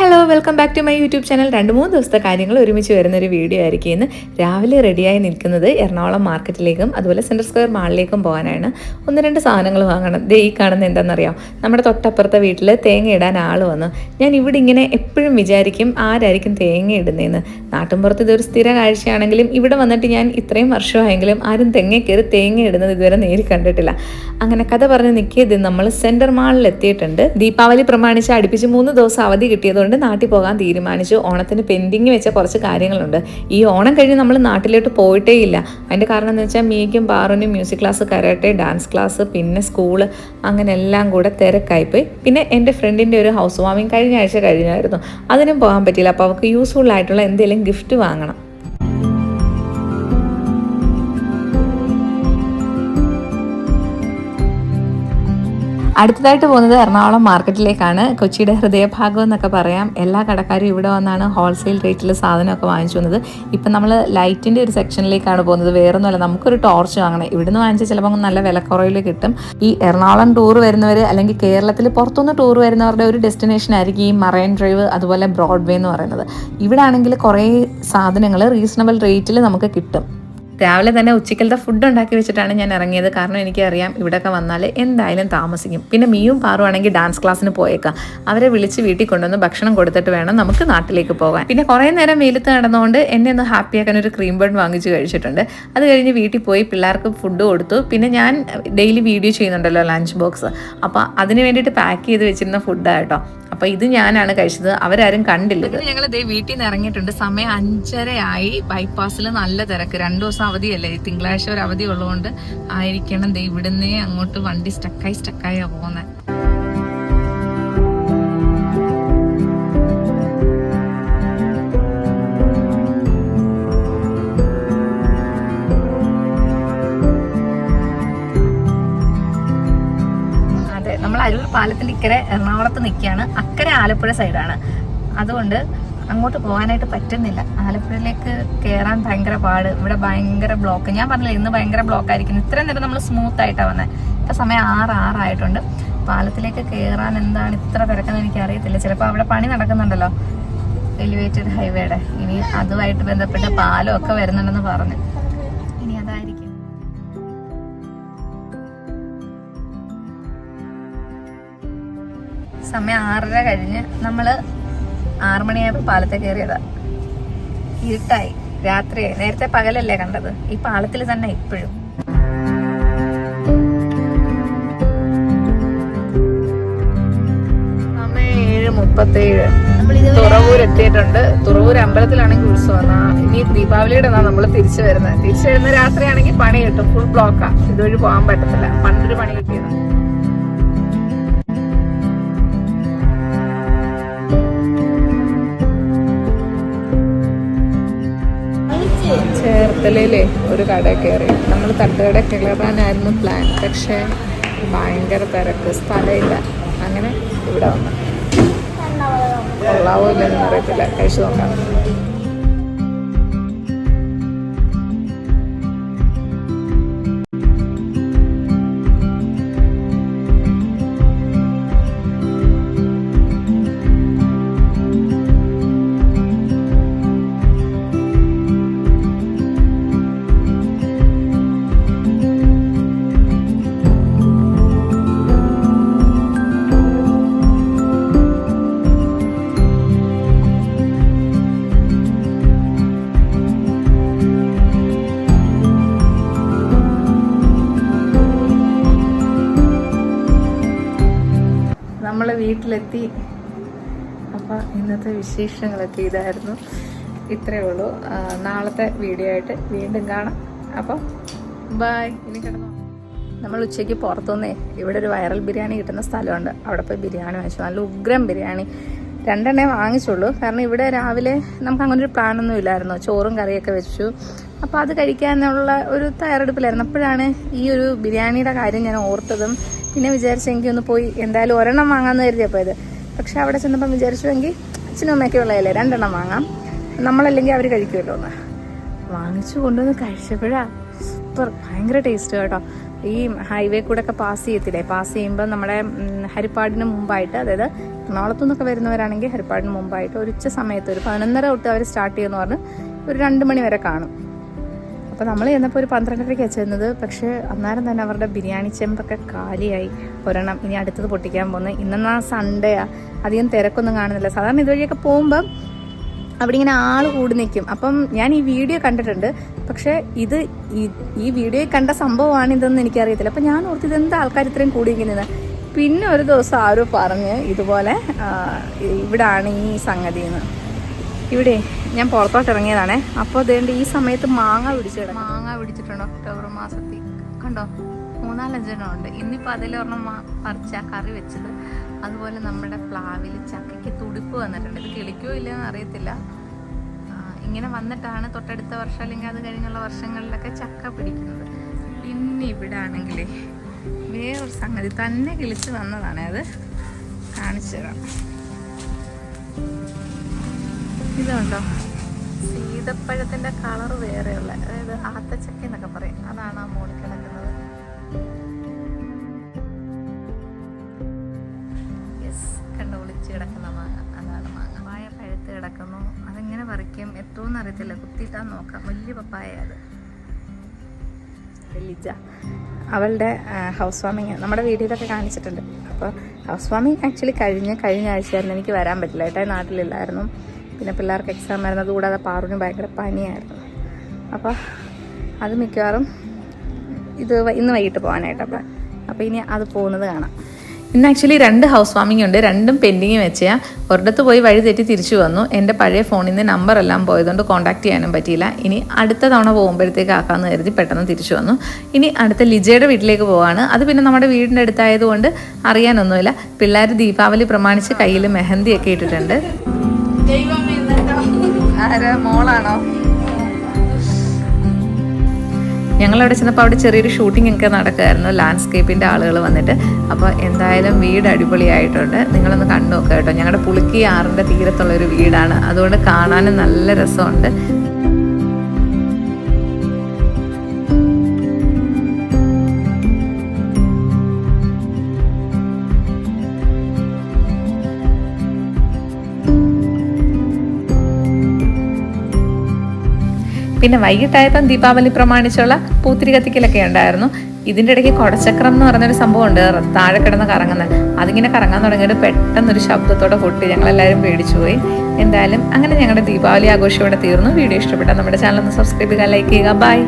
Hello welcome back to my YouTube channel രണ്ട് മൂന്ന് ദിവസത്തെ കാര്യങ്ങൾ ഒരുമിച്ച് വരുന്ന ഒരു വീഡിയോ ആയിരിക്കും ഇന്ന്. രാവിലെ റെഡിയായി നിൽക്കുന്നത് എറണാകുളം മാർക്കറ്റിലേക്കും അതുപോലെ സെൻട്രൽ സ്ക്വയർ മാളിലേക്കും പോകാനാണ്. ഒന്ന് രണ്ട് സാധനങ്ങൾ വാങ്ങണം. ദേ ഈ കാണുന്ന എന്താണെന്നറിയാം? നമ്മുടെ തൊട്ടപ്പുറത്തെ വീട്ടിൽ തേങ്ങ ഇടാൻ ആൾ വന്നു. ഞാൻ ഇവിടെ ഇങ്ങനെ എപ്പോഴും വിചാരിക്കും ആരായിരിക്കും തേങ്ങ ഇടുന്നതെന്ന് നാട്ടിൻപുറത്ത് ഇതൊരു സ്ഥിര കാഴ്ചയാണെങ്കിലും ഇവിടെ വന്നിട്ട് ഞാൻ ഇത്രയും വർഷമായെങ്കിലും ആരും തെങ്ങ കയറി തേങ്ങ ഇടുന്നത് ഇതുവരെ നേരിൽ കണ്ടിട്ടില്ല. അങ്ങനെ കഥ പറഞ്ഞ് നിൽക്കിയത് നമ്മൾ സെന്റർ മാളിൽ എത്തിയിട്ടുണ്ട്. ദീപാവലി പ്രമാണിച്ച് അടുപ്പിച്ച് മൂന്ന് ദിവസം അവധി കിട്ടിയതുകൊണ്ട് നാട്ടിൽ പോകാൻ തീരുമാനിച്ചു. ഓണത്തിന് പെൻഡിങ് വെച്ച കുറച്ച് കാര്യങ്ങളുണ്ട്. ഈ ഓണം കഴിഞ്ഞ് നമ്മൾ നാട്ടിലോട്ട് പോയിട്ടേ ഇല്ല അതിന്റെ കാരണം എന്ന് വെച്ചാൽ മീക്കും ബാറുനും music class karate dance class പിന്നെ സ്കൂൾ അങ്ങനെ എല്ലാം കൂടെ തിരക്കായിപ്പോയി. പിന്നെ എന്റെ ഫ്രണ്ടിന്റെ ഒരു ഹൗസ് വാമിങ് കഴിഞ്ഞ ആഴ്ച കഴിഞ്ഞായിരുന്നു. അതിനും പോകാൻ പറ്റിയില്ല. അപ്പോൾ അവർക്ക് യൂസ്ഫുൾ ആയിട്ടുള്ള എന്തെങ്കിലും ഗിഫ്റ്റ് വാങ്ങണം. അടുത്തതായിട്ട് പോകുന്നത് എറണാകുളം മാർക്കറ്റിലേക്കാണ്. കൊച്ചിയുടെ ഹൃദയഭാഗം എന്നൊക്കെ പറയാം. എല്ലാ കടക്കാരും ഇവിടെ വന്നാണ് ഹോൾസെയിൽ റേറ്റിൽ സാധനമൊക്കെ വാങ്ങിച്ചു വന്നത്. ഇപ്പം നമ്മൾ ലൈറ്റിന്റെ ഒരു സെക്ഷനിലേക്കാണ് പോകുന്നത്. വേറൊന്നുമല്ല നമുക്കൊരു ടോർച്ച് വാങ്ങണം. ഇവിടുന്ന് വാങ്ങിച്ചാൽ ചിലപ്പോൾ നല്ല വിലക്കുറവിൽ കിട്ടും. ഈ എറണാകുളം ടൂർ വരുന്നവർ അല്ലെങ്കിൽ കേരളത്തിൽ പുറത്തുനിന്ന് ടൂർ വരുന്നവരുടെ ഒരു ഡെസ്റ്റിനേഷൻ ആയിരിക്കും ഈ മറൈൻ ഡ്രൈവ് അതുപോലെ ബ്രോഡ്വേ എന്ന് പറയുന്നത്. ഇവിടെ ആണെങ്കിൽ കുറേ സാധനങ്ങൾ റീസണബിൾ റേറ്റിൽ നമുക്ക് കിട്ടും. രാവിലെ തന്നെ ഉച്ചക്കലത്തെ ഫുഡ് ഉണ്ടാക്കി വെച്ചിട്ടാണ് ഞാൻ ഇറങ്ങിയത്. കാരണം എനിക്കറിയാം ഇവിടെയൊക്കെ വന്നാൽ എന്തായാലും താമസിക്കും. പിന്നെ മീയും പാറുവാണെങ്കിൽ ഡാൻസ് ക്ലാസ്സിന് പോയേക്കാം. അവരെ വിളിച്ച് വീട്ടിൽ കൊണ്ടുവന്ന് ഭക്ഷണം കൊടുത്തിട്ട് വേണം നമുക്ക് നാട്ടിലേക്ക് പോകാൻ. പിന്നെ കുറേ നേരം വെയിലത്ത് നടന്നുകൊണ്ട് എന്നെ ഒന്ന് ഹാപ്പിയാക്കാൻ ഒരു ക്രീം ബൺ വാങ്ങിച്ച് കഴിച്ചിട്ടുണ്ട്. അത് കഴിഞ്ഞ് വീട്ടിൽ പോയി പിള്ളേർക്ക് ഫുഡ് കൊടുത്തു. പിന്നെ ഞാൻ ഡെയിലി വീഡിയോ ചെയ്യുന്നുണ്ടല്ലോ ലഞ്ച് ബോക്സ് അപ്പോൾ അതിന് വേണ്ടിയിട്ട് പാക്ക് ചെയ്ത് വെച്ചിരുന്ന ഫുഡാണ് കേട്ടോ. അപ്പൊ ഇത് ഞാനാണ് കഴിച്ചത്. അവരാരും കണ്ടില്ല ഞങ്ങൾ വീട്ടിൽ നിന്ന് ഇറങ്ങിയിട്ടുണ്ട്. സമയം അഞ്ചരയായി. ബൈപ്പാസിൽ നല്ല തിരക്ക്. രണ്ടു ദിവസം അവധിയല്ലേ? തിങ്കളാഴ്ച ഒരു അവധി ഉള്ളതുകൊണ്ട് ആയിരിക്കണം. ദേ ഇവിടുന്നേ അങ്ങോട്ട് വണ്ടി സ്റ്റക്കായി സ്റ്റക്കായി പോകുന്നത് നമ്മൾ അരൂർ പാലത്തിന്റെ ഇക്കരെ എറണാകുളത്ത് നിൽക്കുകയാണ്. അക്കരെ ആലപ്പുഴ സൈഡാണ് അതുകൊണ്ട് അങ്ങോട്ട് പോകാനായിട്ട് പറ്റുന്നില്ല. ആലപ്പുഴയിലേക്ക് കയറാൻ ഭയങ്കര പാട്. ഇവിടെ ഭയങ്കര ബ്ലോക്ക് ഞാൻ പറഞ്ഞില്ല ഇന്ന് ഭയങ്കര ബ്ലോക്ക് ആയിരിക്കും. ഇത്രയും നേരം നമ്മൾ സ്മൂത്ത് ആയിട്ടാണ് വന്നത് ഇപ്പം സമയം ആറ് ആറായിട്ടുണ്ട് പാലത്തിലേക്ക് കയറാൻ എന്താണ് ഇത്ര തിരക്കെന്ന് എനിക്ക് അറിയത്തില്ല ചിലപ്പോൾ അവിടെ പണി നടക്കുന്നുണ്ടല്ലോ. എലിവേറ്റഡ് ഹൈവേയുടെ ഇനി അതുമായിട്ട് ബന്ധപ്പെട്ട പാലം ഒക്കെ വരുന്നുണ്ടെന്ന് പറഞ്ഞു. ഇനി അതായിരിക്കും. സമയം ആറര കഴിഞ്ഞ് നമ്മൾ ആറു മണിയായപ്പോൾ പാലത്തെ കയറിയതാ ഇരുട്ടായി. രാത്രി നേരത്തെ പകലല്ലേ കണ്ടത്? ഈ പാലത്തിൽ തന്നെ ഇപ്പോഴും. മുപ്പത്തേഴ്. തുറവൂർ എത്തിയിട്ടുണ്ട്. തുറവൂർ അമ്പലത്തിലാണെങ്കിൽ ഉത്സവം. ഇനി ദീപാവലിയുടെ നമ്മൾ തിരിച്ചു വരുന്നത്. തിരിച്ചു വരുന്ന രാത്രിയാണെങ്കിൽ പണി കിട്ടും. ഫുൾ ബ്ലോക്കാ ഇതുവഴി പോകാൻ പറ്റത്തില്ല. പണ്ടൊരു പണി കിട്ടിയതാണ് ചേർത്തലയിലെ ഒരു കട കയറി. നമ്മൾ തട്ടുകട കയറാനായിരുന്നു പ്ലാൻ പക്ഷേ ഭയങ്കര തിരക്ക് സ്ഥലമില്ല. അങ്ങനെ ഇവിടെ വന്നു. കൊള്ളാവോ ഇല്ലെന്ന് അറിയത്തില്ല. കഴിച്ചു നോക്കാം. നമ്മൾ വീട്ടിലെത്തി. അപ്പോൾ ഇന്നത്തെ വിശേഷങ്ങളൊക്കെ ഇതായിരുന്നു. ഇത്രയേ ഉള്ളൂ. നാളത്തെ വീഡിയോ ആയിട്ട് വീണ്ടും കാണാം. അപ്പോൾ ബായ് ഇനി കിടന്നു. നമ്മൾ ഉച്ചയ്ക്ക് പുറത്തുനിന്നേ ഇവിടെ ഒരു വൈറൽ ബിരിയാണി കിട്ടുന്ന സ്ഥലമുണ്ട്. അവിടെ പോയി ബിരിയാണി വാങ്ങിച്ചു. നല്ല ഉഗ്രം ബിരിയാണി. രണ്ടെണ്ണേ വാങ്ങിച്ചുള്ളൂ. കാരണം ഇവിടെ രാവിലെ നമുക്ക് അങ്ങനെ ഒരു പ്ലാനൊന്നും ഇല്ലായിരുന്നു. ചോറും കറിയൊക്കെ വെച്ചു. അപ്പോൾ അത് കഴിക്കാനുള്ള ഒരു തയ്യാറെടുപ്പിലായിരുന്നു. അപ്പോഴാണ് ഈ ഒരു ബിരിയാണിയുടെ കാര്യം ഞാൻ ഓർത്തതും പിന്നെ വിചാരിച്ചെങ്കിൽ ഒന്ന് പോയി എന്തായാലും ഒരെണ്ണം വാങ്ങാമെന്ന് കരുതിയപ്പോൾ പക്ഷെ അവിടെ ചെന്നപ്പം വിചാരിച്ചുവെങ്കിൽ അച്ഛനും അമ്മയ്ക്ക് ഉള്ളതല്ലേ രണ്ടെണ്ണം വാങ്ങാം. നമ്മളല്ലെങ്കിൽ അവർ കഴിക്കുമല്ലോ ഒന്ന് വാങ്ങിച്ചു കൊണ്ടുവന്ന് കഴിച്ചപ്പോഴാ സൂപ്പർ ഭയങ്കര ടേസ്റ്റ് കേട്ടോ. ഈ ഹൈവേ കൂടെ ഒക്കെ പാസ് ചെയ്യത്തില്ലേ? പാസ് ചെയ്യുമ്പോൾ നമ്മുടെ ഹരിപ്പാടിന് മുമ്പായിട്ട് അതായത് എറണാകുളത്തു നിന്നൊക്കെ വരുന്നവരാണെങ്കിൽ ഹരിപ്പാടിന് മുമ്പായിട്ട് ഒരു ഉച്ച സമയത്ത് ഒരു പതിനൊന്നര തൊട്ട് അവർ സ്റ്റാർട്ട് ചെയ്യുമെന്ന് പറഞ്ഞ് ഒരു രണ്ട് മണി വരെ കാണും. അപ്പോൾ നമ്മൾ ചെന്നപ്പോൾ ഒരു പന്ത്രണ്ടരക്കാണ് ചെന്നത്. പക്ഷേ അന്നേരം തന്നെ അവരുടെ ബിരിയാണി ചെമ്പൊക്കെ കാലിയായി. ഒരെണ്ണം ഇനി അടുത്തത് പൊട്ടിക്കാൻ പോകുന്നത്. ഇന്നെന്നാ ആണ് അധികം തിരക്കൊന്നും കാണുന്നില്ല. സാധാരണ ഇതുവഴിയൊക്കെ പോകുമ്പം അവിടെ ഇങ്ങനെ ആൾ കൂടി നിൽക്കും അപ്പം ഞാൻ ഈ വീഡിയോ കണ്ടിട്ടുണ്ട്. പക്ഷേ ഇത് ഈ- വീഡിയോ കണ്ട സംഭവമാണ് ഇതെന്ന് എനിക്കറിയത്തില്ല. അപ്പം ഞാൻ ഓർത്ത് എന്താ ആൾക്കാർ ഇത്രയും കൂടിയിരിക്കുന്നത് പിന്നെ ഒരു ദിവസം ആരോ പറഞ്ഞ് ഇതുപോലെ ഇവിടാണ് ഈ സംഗതി എന്ന്. ഇവിടെ ഞാൻ പുറത്തോട്ട് ഇറങ്ങിയതാണ്. അപ്പോൾ അതുകൊണ്ട് ഈ സമയത്ത് മാങ്ങ പിടിച്ചിട മാങ്ങ പിടിച്ചിട്ടുണ്ടോ ഒക്ടോബർ മാസത്തിൽ. കണ്ടോ? മൂന്നാലഞ്ചെണ്ണം ഉണ്ട്. ഇന്നിപ്പോൾ അതിലൊരെണ്ണം പറിച്ച കറി വെച്ചത്. അതുപോലെ നമ്മുടെ പ്ലാവിൽ ചക്കയ്ക്ക് തുടിപ്പ് വന്നിട്ടുണ്ട്. ഇത് കിളിക്കോ ഇല്ലയെന്ന് അറിയത്തില്ല. ഇങ്ങനെ വന്നിട്ടാണ് തൊട്ടടുത്ത വർഷം അല്ലെങ്കിൽ അത് കഴിഞ്ഞുള്ള വർഷങ്ങളിലൊക്കെ ചക്ക പിടിക്കുന്നത്. പിന്നെ ഇവിടെ ആണെങ്കിൽ വേറൊരു സംഗതി. തന്നെ കിളിച്ച് വന്നതാണ് അത്. കാണിച്ചു തരാം. ഇതുണ്ടോ? സീതപ്പഴത്തിന്റെ കളർ വേറെയുള്ള അതായത് ആത്തച്ചക്ക എന്നൊക്കെ പറയും. അതാണ് ആ മോളിൽ കിടക്കുന്നത്. യെസ് ഒളിച്ച് കിടക്കുന്ന മാങ്ങ. അതാണ് മാങ്ങ. പായ പഴുത്ത് കിടക്കുന്നു. അതെങ്ങനെ പറിക്കും എത്തുമെന്ന് അറിയത്തില്ല. കുത്തിയിട്ടാ നോക്കാം. വലിയ പപ്പായ അത്. അവളുടെ ഹൗസ് വാമിങ് നമ്മുടെ വീഡിയോയിലൊക്കെ കാണിച്ചിട്ടുണ്ട്. അപ്പോൾ ഹൗസ് വാമിങ് ആക്ച്വലി കഴിഞ്ഞ് കഴിഞ്ഞ ആഴ്ചയായിരുന്നു എനിക്ക് വരാൻ പറ്റില്ല. ഏട്ടായി നാട്ടിലില്ലായിരുന്നു. പിന്നെ പിള്ളേർക്ക് എക്സാം ആയിരുന്നു. അതുകൂടാതെ പാറുവിന് ഭയങ്കര പനിയായിരുന്നു. അപ്പോൾ അത് മിക്കവാറും ഇത് ഇന്ന് വൈകിട്ട് പോകാനായിട്ട് അപ്പോൾ ഇനി അത് പോകുന്നത് കാണാം. ഇന്ന് ആക്ച്വലി രണ്ട് ഹൗസ് വാമിംഗ് ഉണ്ട്. രണ്ടും പെൻഡിങ് വെച്ചാൽ ഒരിടത്ത് പോയി വഴി തെറ്റി തിരിച്ചു വന്നു. എന്റെ പഴയ ഫോണിൽ നിന്ന് നമ്പർ എല്ലാം പോയതുകൊണ്ട് കോൺടാക്ട് ചെയ്യാനും പറ്റിയില്ല. ഇനി അടുത്ത തവണ പോകുമ്പോഴത്തേക്ക് ആക്കാമെന്ന് കരുതി പെട്ടെന്ന് തിരിച്ചു വന്നു. ഇനി അടുത്ത ലിജയുടെ വീട്ടിലേക്ക് പോവാണ്. അത് പിന്നെ നമ്മുടെ വീടിന്റെ അടുത്തായതുകൊണ്ട് അറിയാനൊന്നുമില്ല. പിള്ളേർ ദീപാവലി പ്രമാണിച്ച് കയ്യിൽ മെഹന്തിയൊക്കെ ഇട്ടിട്ടുണ്ട്. ആരാ? മോളാണോ? ഞങ്ങളവിടെ ചെന്നപ്പോൾ അവിടെ ചെറിയൊരു ഷൂട്ടിംഗ് ഒക്കെ നടക്കുമായിരുന്നു ലാൻഡ്സ്കേപ്പിന്റെ ആളുകൾ വന്നിട്ട്. അപ്പോൾ എന്തായാലും വീട് അടിപൊളിയായിട്ടുണ്ട്. നിങ്ങളൊന്ന് കണ്ടു നോക്കുക കേട്ടോ. ഞങ്ങളുടെ പുളുക്കി ആറിന്റെ തീരത്തുള്ളൊരു വീടാണ്. അതുകൊണ്ട് കാണാനും നല്ല രസമുണ്ട്. പിന്നെ വൈകിട്ടായപ്പം ദീപാവലി പ്രമാണിച്ചുള്ള പൂത്തിരി കത്തിക്കലൊക്കെ ഉണ്ടായിരുന്നു. ഇതിന്റെ ഇടയ്ക്ക് കൊടച്ചക്രം എന്ന് പറഞ്ഞൊരു സംഭവം ഉണ്ട്. താഴെ കിടന്ന് കറങ്ങുന്നത് അതിങ്ങനെ കറങ്ങാൻ തുടങ്ങിയിട്ട് പെട്ടെന്നൊരു ശബ്ദത്തോടെ പൊട്ടി. ഞങ്ങളെല്ലാവരും പേടിച്ചു പോയി. എന്തായാലും അങ്ങനെ ഞങ്ങളുടെ ദീപാവലി ആഘോഷം ഇവിടെ തീർന്നു. വീഡിയോ ഇഷ്ടപ്പെട്ടാൽ നമ്മുടെ ചാനൽ ഒന്ന് സബ്സ്ക്രൈബ് ചെയ്യുക ലൈക്ക് ചെയ്യുക. ബൈ.